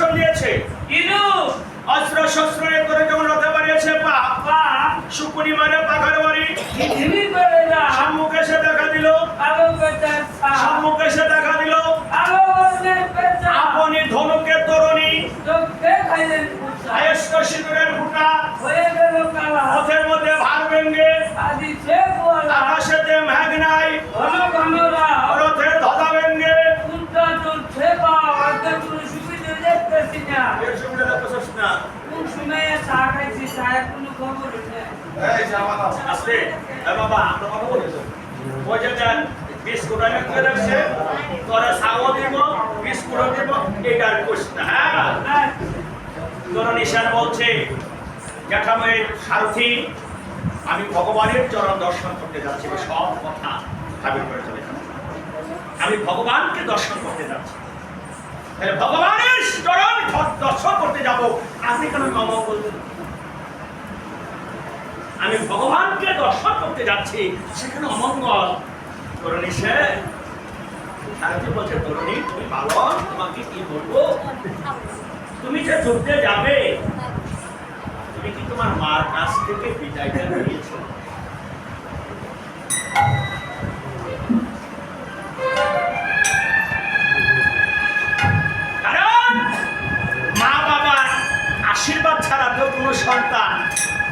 শাসন দিয়েছে। কিন্তু অস্ত্র শস্ত্র করে যখন রথে বাড়িয়েছে? পাপ শুকুনি মারে পাখার বাড়ি। সম্মুখে এসে দেখা দিল। সম্মুখে এসে দেখা দিল। আপনি ধনুকে তরণী। আয়স্ক সিঁদুরের ফুটা। পথের মধ্যে ভার ভেঙ্গে। আকাশেতে মেঘ নাই। ঘন ঘন না। কোন সময়ে চা খাইছি চায়ের কোনো খবর নেই আসলে এ বাবা আমরা কথা বলেছ। ওই যে বিস্কুট আমি করে রাখছে তোরা সাগো দিব বিস্কুটও দিব এটা আর করিস না হ্যাঁ? তোর নিশান বলছে জ্যাঠামের সারথি আমি ভগবানের চরণ দর্শন করতে যাচ্ছি সব কথা ভাবি করে চলে যাচ্ছে। আমি ভগবানকে দর্শন করতে যাচ্ছি। তাহলে ভগবানের চরণ ধ- দর্শন করতে যাব আপনি কেন নম বলবেন আমি ভগবানকে দর্শন করতে যাচ্ছি, সেখানে অমঙ্গল। তরুণী সে সারথি বলছে তরুণী তুমি পালন তোমাকে কি বলব? তুমি যে যুদ্ধে যাবে, তুমি কি তোমার মার কাছ থেকে নিয়েছো